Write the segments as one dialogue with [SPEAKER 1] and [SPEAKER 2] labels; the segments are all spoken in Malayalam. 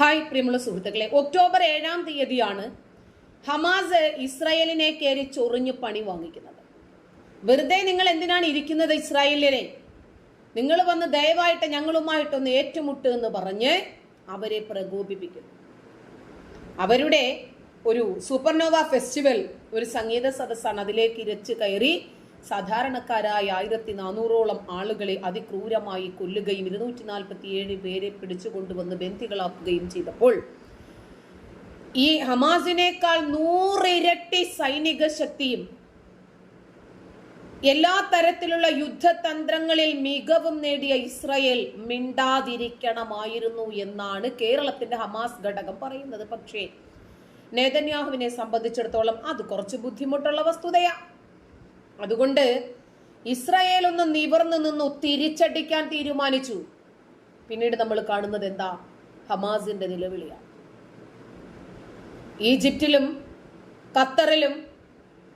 [SPEAKER 1] ഹായ് പ്രിയമുള്ള സുഹൃത്തുക്കളെ ഒക്ടോബർ ഏഴാം തീയതിയാണ് ഹമാസ് ഇസ്രായേലിനെ കയറി ചൊറിഞ്ഞ് പണി വാങ്ങിക്കുന്നത്. വെറുതെ നിങ്ങൾ എന്തിനാണ് ഇരിക്കുന്നത് ഇസ്രായേലിനെ? നിങ്ങൾ വന്ന് ദയവായിട്ട് ഞങ്ങളുമായിട്ടൊന്ന് ഏറ്റുമുട്ട് എന്ന് പറഞ്ഞ് അവരെ പ്രകോപിപ്പിക്കുന്നു. അവരുടെ ഒരു സൂപ്പർനോവ ഫെസ്റ്റിവൽ ഒരു സംഗീത സദസ്സാണ് അതിലേക്ക് ഇരച്ച് കയറി സാധാരണക്കാരായ ആയിരത്തി നാനൂറോളം ആളുകളെ അതിക്രൂരമായി കൊല്ലുകയും ഇരുന്നൂറ്റി നാൽപ്പത്തി ഏഴ് പേരെ പിടിച്ചുകൊണ്ടുവന്ന് ബന്ധികളാക്കുകയും ചെയ്തപ്പോൾ ഈ ഹമാസിനേക്കാൾ നൂറിരട്ടി സൈനിക ശക്തിയും എല്ലാ തരത്തിലുള്ള യുദ്ധതന്ത്രങ്ങളിൽ മികവും നേടിയ ഇസ്രയേൽ മിണ്ടാതിരിക്കണമായിരുന്നു എന്നാണ് കേരളത്തിന്റെ ഹമാസ് ഘടകം പറയുന്നത്. പക്ഷേ നേതന്യാഹുവിനെ സംബന്ധിച്ചിടത്തോളം അത് കുറച്ച് ബുദ്ധിമുട്ടുള്ള വസ്തുതയാ. അതുകൊണ്ട് ഇസ്രായേൽ ഒന്ന് നിവർന്നു നിന്നു തിരിച്ചടിക്കാൻ തീരുമാനിച്ചു. പിന്നീട് നമ്മൾ കാണുന്നത് എന്താ? ഹമാസിന്റെ നിലവിളിയാണ്. ഈജിപ്തിലും ഖത്തറിലും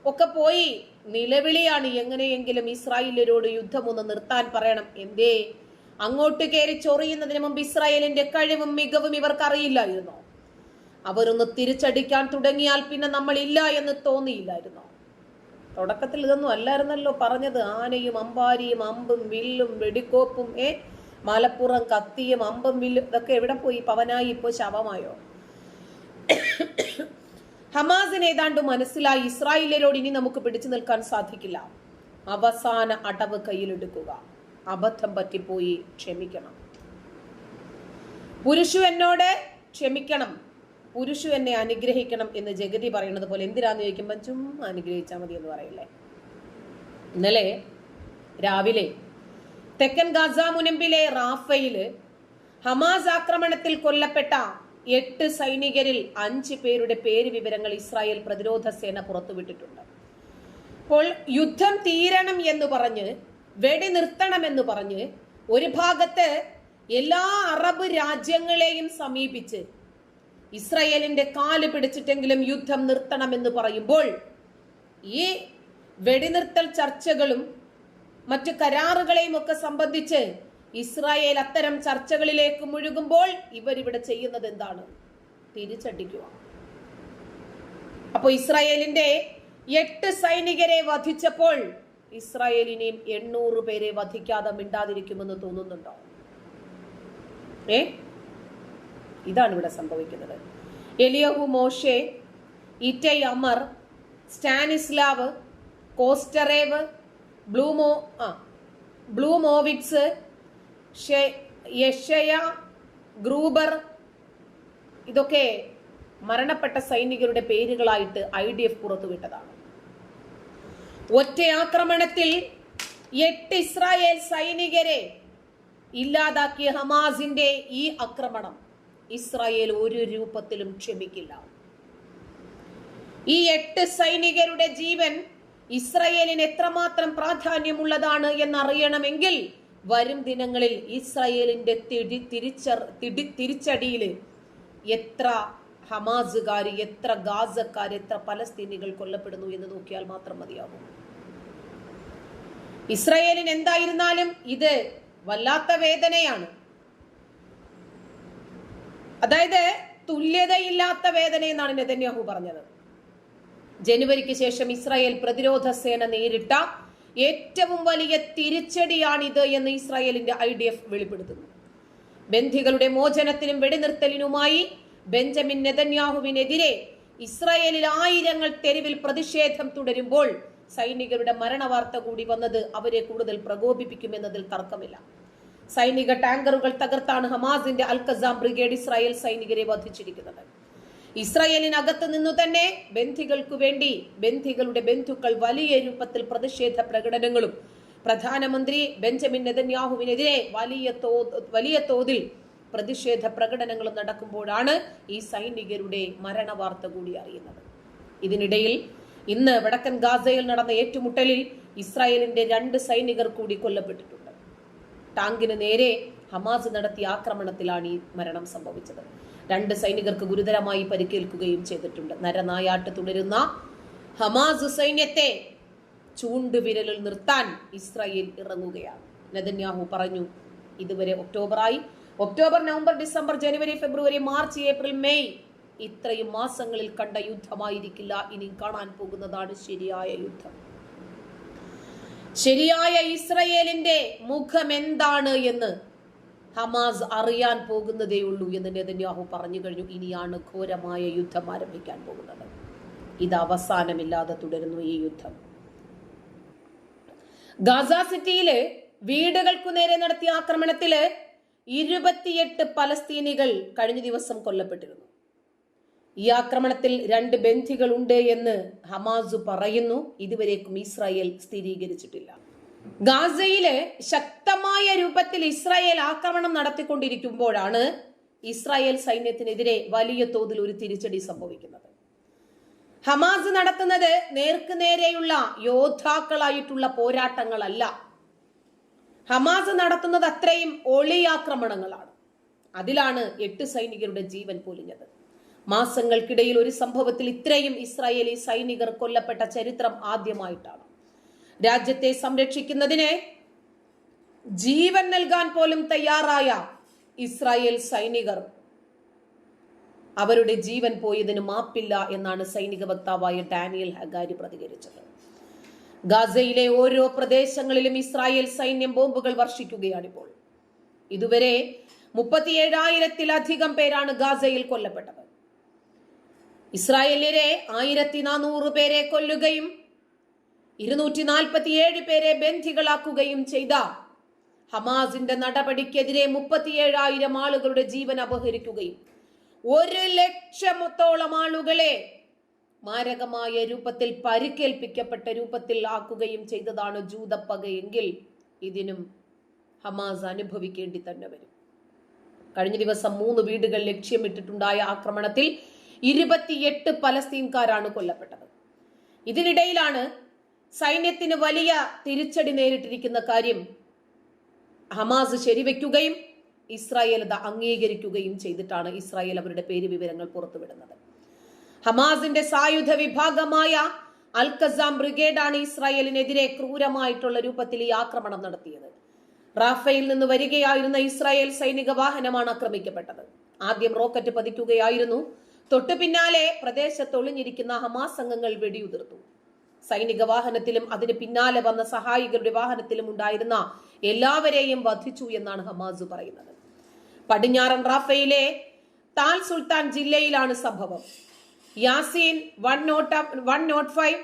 [SPEAKER 1] ഒക്കെ പോയി നിലവിളിയാണ്. എങ്ങനെയെങ്കിലും ഇസ്രായേലരോട് യുദ്ധമൊന്ന് നിർത്താൻ പറയണം. എന്തേ? അങ്ങോട്ട് കയറി ചൊറിയുന്നതിന് മുമ്പ് ഇസ്രായേലിന്റെ കഴിവും മികവും ഇവർക്ക് അറിയില്ലായിരുന്നോ? അവരൊന്ന് തിരിച്ചടിക്കാൻ തുടങ്ങിയാൽ പിന്നെ നമ്മളില്ല എന്ന് തോന്നിയില്ലായിരുന്നോ? തുടക്കത്തിൽ ഇതൊന്നും അല്ലായിരുന്നല്ലോ പറഞ്ഞത്. ആനയും അമ്പാരിയും അമ്പും വില്ലും വെടിക്കോപ്പും ഏ? മലപ്പുറം കത്തിയും അമ്പും വില്ലും ഇതൊക്കെ എവിടെ പോയി? പവനായി ഇപ്പോൾ ശവമായോ? ഹമാസിന് ഏതാണ്ട് മനസ്സിലായി. ഇസ്രായേലരോട് ഇനി നമുക്ക് പിടിച്ചു നിൽക്കാൻ സാധിക്കില്ല. അവസാന അടവ് കയ്യിലെടുക്കുക. അബദ്ധം പറ്റിപ്പോയി. ക്ഷമിക്കണം. പുരുഷു എന്നോട് ക്ഷമിക്കണം. പുരുഷു എന്നെ അനുഗ്രഹിക്കണം എന്ന് ജഗതി പറയുന്നത് പോലെ എന്തിനാന്ന് ചോദിക്കുമ്പോൾ ചുമ്മാ അനുഗ്രഹിച്ചാൽ മതി എന്ന് പറയില്ലേ? ഇന്നലെ രാവിലെ തെക്കൻ ഗാസ മുനമ്പിലെ റാഫയിൽ ഹമാസ് ആക്രമണത്തിൽ കൊല്ലപ്പെട്ട എട്ട് സൈനികരിൽ അഞ്ച് പേരുടെ പേര് വിവരങ്ങൾ ഇസ്രായേൽ പ്രതിരോധ സേന പുറത്തുവിട്ടിട്ടുണ്ട്. അപ്പോൾ യുദ്ധം തീരണം എന്ന് പറഞ്ഞ് വെടി നിർത്തണമെന്ന് പറഞ്ഞ് ഒരു ഭാഗത്ത് എല്ലാ അറബ് രാജ്യങ്ങളെയും സമീപിച്ച് ഇസ്രായേലിന്റെ കാൽ പിടിച്ചിട്ടെങ്കിലും യുദ്ധം നിർത്തണമെന്ന് പറയുമ്പോൾ ഈ വെടിനിർത്തൽ ചർച്ചകളും മറ്റു കരാറുകളെയും ഒക്കെ സംബന്ധിച്ച് ഇസ്രായേൽ അത്തരം ചർച്ചകളിലേക്ക് മുഴുകുമ്പോൾ ഇവരിവിടെ ചെയ്യുന്നത് എന്താണ്? തിരിച്ചടിക്കുക. അപ്പോൾ ഇസ്രായേലിന്റെ എട്ട് സൈനികരെ വധിച്ചപ്പോൾ ഇസ്രായേലിനെയും എണ്ണൂറ് പേരെ വധിക്കാതെ മിണ്ടാതിരിക്കുമെന്ന് തോന്നുന്നുണ്ടോ? ഏ? ഇതാണ് ഇവിടെ സംഭവിക്കുന്നത്. എലിയഹു മോഷെ ഇറ്റൈ അമർ സ്റ്റാനിസ്ലാവ് കോസ്റ്ററേവ് ബ്ലൂമോ ആ ബ്ലൂമോവിറ്റ്സ് യഷയ ഗ്രൂബർ ഇതൊക്കെ മരണപ്പെട്ട സൈനികരുടെ പേരുകളായിട്ട് ഐ ഡി എഫ് പുറത്തുവിട്ടതാണ്. ഒറ്റ ആക്രമണത്തിൽ എട്ട് ഇസ്രായേൽ സൈനികരെ ഇല്ലാതാക്കിയ ഹമാസിന്റെ ഈ ആക്രമണം ഇസ്രായേൽ ഒരു രൂപത്തിലും ക്ഷമിക്കില്ല. ഈ എട്ട് സൈനികരുടെ ജീവൻ ഇസ്രയേലിന് എത്രമാത്രം പ്രാധാന്യമുള്ളതാണ് എന്നറിയണമെങ്കിൽ വരും ദിനങ്ങളിൽ ഇസ്രയേലിന്റെ തിടി തിടി തിരിച്ചടിയിൽ എത്ര ഹമാസുകാർ എത്ര ഗാസക്കാർ എത്ര പലസ്തീനികൾ കൊല്ലപ്പെടുന്നു എന്ന് നോക്കിയാൽ മാത്രം മതിയാകും. ഇസ്രയേലിന് എന്തായിരുന്നാലും ഇത് വല്ലാത്ത വേദനയാണ്. അതായത് തുല്യതയില്ലാത്ത വേദന എന്നാണ് നെതന്യാഹു പറഞ്ഞത്. ജനുവരിക്ക് ശേഷം ഇസ്രായേൽ പ്രതിരോധ സേന നേരിട്ട ഏറ്റവും വലിയ തിരിച്ചടിയാണിത് എന്ന് ഇസ്രായേലിന്റെ ഐ ഡി എഫ് വെളിപ്പെടുത്തുന്നു. ബന്ധികളുടെ മോചനത്തിനും വെടിനിർത്തലിനുമായി ബെഞ്ചമിൻ നെതന്യാഹുവിനെതിരെ ഇസ്രായേലിൽ ആയിരങ്ങൾ തെരുവിൽ പ്രതിഷേധം തുടരുമ്പോൾ സൈനികരുടെ മരണവാർത്ത കൂടി വന്നത് അവരെ കൂടുതൽ പ്രകോപിപ്പിക്കുമെന്നതിൽ തർക്കമില്ല. സൈനിക ടാങ്കറുകൾ തകർത്താണ് ഹമാസിന്റെ അൽക്കസാം ബ്രിഗേഡ് ഇസ്രായേൽ സൈനികരെ വധിച്ചിരിക്കുന്നത്. ഇസ്രായേലിനകത്ത് നിന്നു തന്നെ ബന്ധികൾക്കു വേണ്ടി ബന്ധികളുടെ ബന്ധുക്കൾ വലിയ രൂപത്തിൽ പ്രതിഷേധ പ്രകടനങ്ങളും പ്രധാനമന്ത്രി ബെഞ്ചമിൻ നെതന്യാഹുവിനെതിരെ വലിയ വലിയ തോതിൽ പ്രതിഷേധ പ്രകടനങ്ങളും നടക്കുമ്പോഴാണ് ഈ സൈനികരുടെ മരണവാർത്ത കൂടി അറിയുന്നത്. ഇതിനിടയിൽ ഇന്ന് വടക്കൻ ഗാസയിൽ നടന്ന ഏറ്റുമുട്ടലിൽ ഇസ്രായേലിന്റെ രണ്ട് സൈനികർ കൂടി കൊല്ലപ്പെട്ടിട്ടുണ്ട്. ടാങ്കിന് നേരെ ഹമാസ് നടത്തിയ ആക്രമണത്തിലാണ് ഈ മരണം സംഭവിച്ചത്. രണ്ട് സൈനികർക്ക് ഗുരുതരമായി പരിക്കേൽക്കുകയും ചെയ്തിട്ടുണ്ട്. നരനായാട്ട് തുടരുന്ന ഹമാസ് സൈന്യത്തെ ചൂണ്ടുവിരലിൽ നിർത്താൻ ഇസ്രായേൽ ഇറങ്ങുകയാണ്. നെതന്യാഹു പറഞ്ഞു ഇതുവരെ ഒക്ടോബറായി ഒക്ടോബർ നവംബർ ഡിസംബർ ജനുവരി ഫെബ്രുവരി മാർച്ച് ഏപ്രിൽ മെയ് ഇത്രയും മാസങ്ങളിൽ കണ്ട യുദ്ധമായിരിക്കില്ല. ഇനി കാണാൻ പോകുന്നതാണ് ശരിയായ യുദ്ധം. ശരിയായ ഇസ്രയേലിന്റെ മുഖം എന്താണ് എന്ന് ഹമാസ് അറിയാൻ പോകുന്നതേ ഉള്ളൂ എന്ന് നെതന്യാഹു പറഞ്ഞു കഴിഞ്ഞു. ഇനിയാണ് ഘോരമായ യുദ്ധം ആരംഭിക്കാൻ പോകുന്നത്. ഇത് അവസാനമില്ലാതെ തുടരുന്നു ഈ യുദ്ധം. ഗാസ സിറ്റിയിലെ വീടുകൾക്കു നേരെ നടത്തിയ ആക്രമണത്തിൽ ഇരുപത്തിയെട്ട് പലസ്തീനികൾ കഴിഞ്ഞ ദിവസം കൊല്ലപ്പെട്ടിരുന്നു. ഈ ആക്രമണത്തിൽ രണ്ട് ബന്ധികളുണ്ട് എന്ന് ഹമാസ് പറയുന്നു. ഇതുവരേക്കും ഇസ്രായേൽ സ്ഥിരീകരിച്ചിട്ടില്ല. ഗാസയിൽ ശക്തമായ രൂപത്തിൽ ഇസ്രായേൽ ആക്രമണം നടത്തിക്കൊണ്ടിരിക്കുമ്പോഴാണ് ഇസ്രായേൽ സൈന്യത്തിനെതിരെ വലിയ തോതിൽ ഒരു തിരിച്ചടി സംഭവിക്കുന്നത്. ഹമാസ് നടത്തുന്നത് നേർക്ക് നേരെയുള്ള യോദ്ധാക്കളായിട്ടുള്ള പോരാട്ടങ്ങളല്ല. ഹമാസ് നടത്തുന്നത് അത്രയും ഒളിയാക്രമണങ്ങളാണ്. അതിലാണ് എട്ട് സൈനികരുടെ ജീവൻ പൊലിഞ്ഞത്. മാസങ്ങൾക്കിടയിൽ ഒരു സംഭവത്തിൽ ഇത്രയും ഇസ്രായേലി സൈനികർ കൊല്ലപ്പെട്ട ചരിത്രം ആദ്യമായിട്ടാണ്. രാജ്യത്തെ സംരക്ഷിക്കുന്നതിന് ജീവൻ നൽകാൻ പോലും തയ്യാറായ ഇസ്രായേൽ സൈനികർ. അവരുടെ ജീവൻ പോയതിന് മാപ്പില്ല എന്നാണ് സൈനിക വക്താവായ ഡാനിയൽ ഹഗാരി പ്രതികരിച്ചത്. ഗാസയിലെ ഓരോ പ്രദേശങ്ങളിലും ഇസ്രായേൽ സൈന്യം ബോംബുകൾ വർഷിക്കുകയാണിപ്പോൾ. ഇതുവരെ മുപ്പത്തിയേഴായിരത്തിലധികം പേരാണ് ഗാസയിൽ കൊല്ലപ്പെട്ടത്. ഇസ്രായേലിലെ ആയിരത്തി നാനൂറ് പേരെ കൊല്ലുകയും ഇരുന്നൂറ്റി നാൽപ്പത്തിയേഴ് പേരെ ബന്ധികളാക്കുകയും ചെയ്ത ഹമാസിന്റെ നടപടിക്കെതിരെ മുപ്പത്തിയേഴായിരം ആളുകളുടെ ജീവൻ അപഹരിക്കുകയും ഒരു ലക്ഷത്തോളം ആളുകളെ മാരകമായ രൂപത്തിൽ പരിക്കേൽപ്പിക്കപ്പെട്ട രൂപത്തിൽ ആക്കുകയും ചെയ്തതാണ് ജൂതപ്പകയെങ്കിൽ ഇതിനും ഹമാസ് അനുഭവിക്കേണ്ടി തന്നെ വരും. കഴിഞ്ഞ ദിവസം മൂന്ന് വീടുകൾ ലക്ഷ്യമിട്ടിട്ടുണ്ടായ ആക്രമണത്തിൽ ഇരുപത്തിയെട്ട് പലസ്തീൻകാരാണ് കൊല്ലപ്പെട്ടത്. ഇതിനിടയിലാണ് സൈന്യത്തിന് വലിയ തിരിച്ചടി നേരിട്ടിരിക്കുന്ന കാര്യം ഹമാസ് ശരിവെക്കുകയും ഇസ്രായേൽ അത് അംഗീകരിക്കുകയും ചെയ്തിട്ടാണ് ഇസ്രായേൽ അവരുടെ പേര് വിവരങ്ങൾ പുറത്തുവിടുന്നത്. ഹമാസിന്റെ സായുധ വിഭാഗമായ അൽ ബ്രിഗേഡാണ് ഇസ്രായേലിനെതിരെ ക്രൂരമായിട്ടുള്ള രൂപത്തിൽ ഈ ആക്രമണം നടത്തിയത്. റാഫയിൽ നിന്ന് വരികയായിരുന്ന ഇസ്രായേൽ സൈനിക വാഹനമാണ് ആക്രമിക്കപ്പെട്ടത്. ആദ്യം റോക്കറ്റ് പതിക്കുകയായിരുന്നു. തൊട്ടു പിന്നാലെ പ്രദേശത്ത് ഒളിഞ്ഞിരിക്കുന്ന ഹമാസ് അംഗങ്ങൾ വെടിയുതിർത്തു. സൈനിക വാഹനത്തിലും അതിന് പിന്നാലെ വന്ന സഹായികളുടെ വാഹനത്തിലും ഉണ്ടായിരുന്ന എല്ലാവരെയും വധിച്ചു എന്നാണ് ഹമാസ് പറയുന്നത്. പടിഞ്ഞാറൻ റാഫയിലെ താൽ സുൽത്താൻ ജില്ലയിലാണ് സംഭവം. Yassin one nought one nought five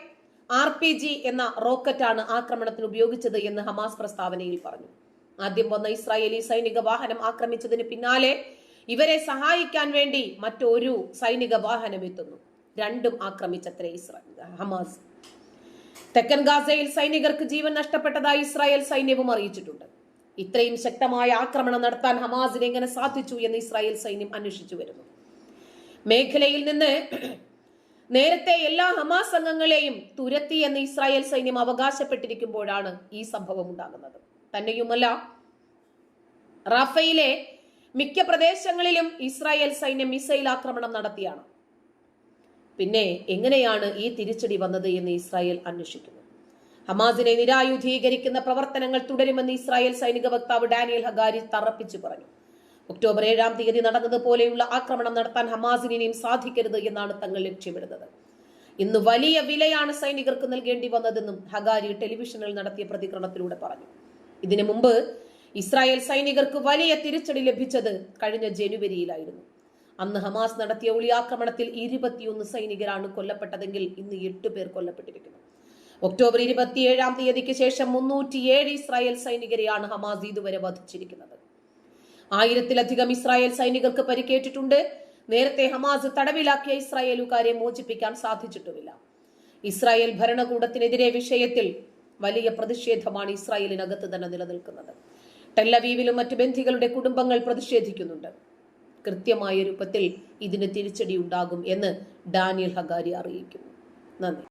[SPEAKER 1] R P G എന്ന റോക്കറ്റാണ് ആക്രമണത്തിന് ഉപയോഗിച്ചത് എന്ന് ഹമാസ് പ്രസ്താവനയിൽ പറഞ്ഞു. ആദ്യം വന്ന ഇസ്രായേലി സൈനിക വാഹനം ആക്രമിച്ചതിന് പിന്നാലെ ഇവരെ സഹായിക്കാൻ വേണ്ടി മറ്റൊരു സൈനിക വാഹനം എത്തുന്നു. രണ്ടും ആക്രമിച്ചത്രേ ഇസ്രായേൽ ഹമാസ്. തെക്കൻ ഗാസയിൽ സൈനികർക്ക് ജീവൻ നഷ്ടപ്പെട്ടതായി ഇസ്രായേൽ സൈന്യവും അറിയിച്ചിട്ടുണ്ട്. ഇത്രയും ശക്തമായ ആക്രമണം നടത്താൻ ഹമാസിനെ എങ്ങനെ സാധിച്ചു എന്ന് ഇസ്രായേൽ സൈന്യം അന്വേഷിച്ചു വരുന്നു. മേഖലയിൽ നിന്ന് നേരത്തെ എല്ലാ ഹമാസ് അംഗങ്ങളെയും തുരത്തി എന്ന് ഇസ്രായേൽ സൈന്യം അവകാശപ്പെട്ടിരിക്കുമ്പോഴാണ് ഈ സംഭവം ഉണ്ടാകുന്നത്. തന്നെയുമല്ല റാഫയിലെ മിക്ക പ്രദേശങ്ങളിലും ഇസ്രായേൽ സൈന്യം മിസൈൽ ആക്രമണം നടത്തിയാണ്. പിന്നെ എങ്ങനെയാണ് ഈ തിരിച്ചടി വന്നത് എന്ന് ഇസ്രായേൽ അന്വേഷിക്കുന്നു. ഹമാസിനെ നിരായുധീകരിക്കുന്ന പ്രവർത്തനങ്ങൾ തുടരുമെന്ന് ഇസ്രായേൽ സൈനിക വക്താവ് ഡാനിയൽ ഹഗാരി തറപ്പിച്ചു പറഞ്ഞു. ഒക്ടോബർ ഏഴാം തീയതി നടന്നതുപോലെയുള്ള ആക്രമണം നടത്താൻ ഹമാസിനെയും സാധിക്കരുത് എന്നാണ് തങ്ങൾ ലക്ഷ്യമിടുന്നത്. ഇന്ന് വലിയ വിലയാണ് സൈനികർക്ക് നൽകേണ്ടി വന്നതെന്നും ഹഗാരി ടെലിവിഷനിൽ നടത്തിയ പ്രതികരണത്തിലൂടെ പറഞ്ഞു. ഇതിനു മുമ്പ് ഇസ്രായേൽ സൈനികർക്ക് വലിയ തിരിച്ചടി ലഭിച്ചത് കഴിഞ്ഞ ജനുവരിയിലായിരുന്നു. അന്ന് ഹമാസ് നടത്തിയ ഒളിയാക്രമണത്തിൽ ഇരുപത്തിയൊന്ന് സൈനികരാണ് കൊല്ലപ്പെട്ടതെങ്കിൽ ഇന്ന് എട്ട് പേർ കൊല്ലപ്പെട്ടിരിക്കുന്നു. ഒക്ടോബർ ഇരുപത്തിയേഴാം തീയതിക്ക് ശേഷം മുന്നൂറ്റിയേഴ് ഇസ്രായേൽ സൈനികരെയാണ് ഹമാസ് ഇതുവരെ വധിച്ചിരിക്കുന്നത്. ആയിരത്തിലധികം ഇസ്രായേൽ സൈനികർക്ക് പരിക്കേറ്റിട്ടുണ്ട്. നേരത്തെ ഹമാസ് തടവിലാക്കിയ ഇസ്രായേലുകാരെ മോചിപ്പിക്കാൻ സാധിച്ചിട്ടുമില്ല. ഇസ്രായേൽ ഭരണകൂടത്തിനെതിരെ വിഷയത്തിൽ വലിയ പ്രതിഷേധമാണ് ഇസ്രായേലിനകത്ത് തന്നെ നിലനിൽക്കുന്നത്. ടെല്ലവീവിലും മറ്റ് ബന്ധികളുടെ കുടുംബങ്ങൾ പ്രതിഷേധിക്കുന്നുണ്ട്. കൃത്യമായ രൂപത്തിൽ ഇതിന് തിരിച്ചടി ഉണ്ടാകും എന്ന് ഡാനിയൽ ഹഗാരി അറിയിക്കുന്നു. നന്ദി.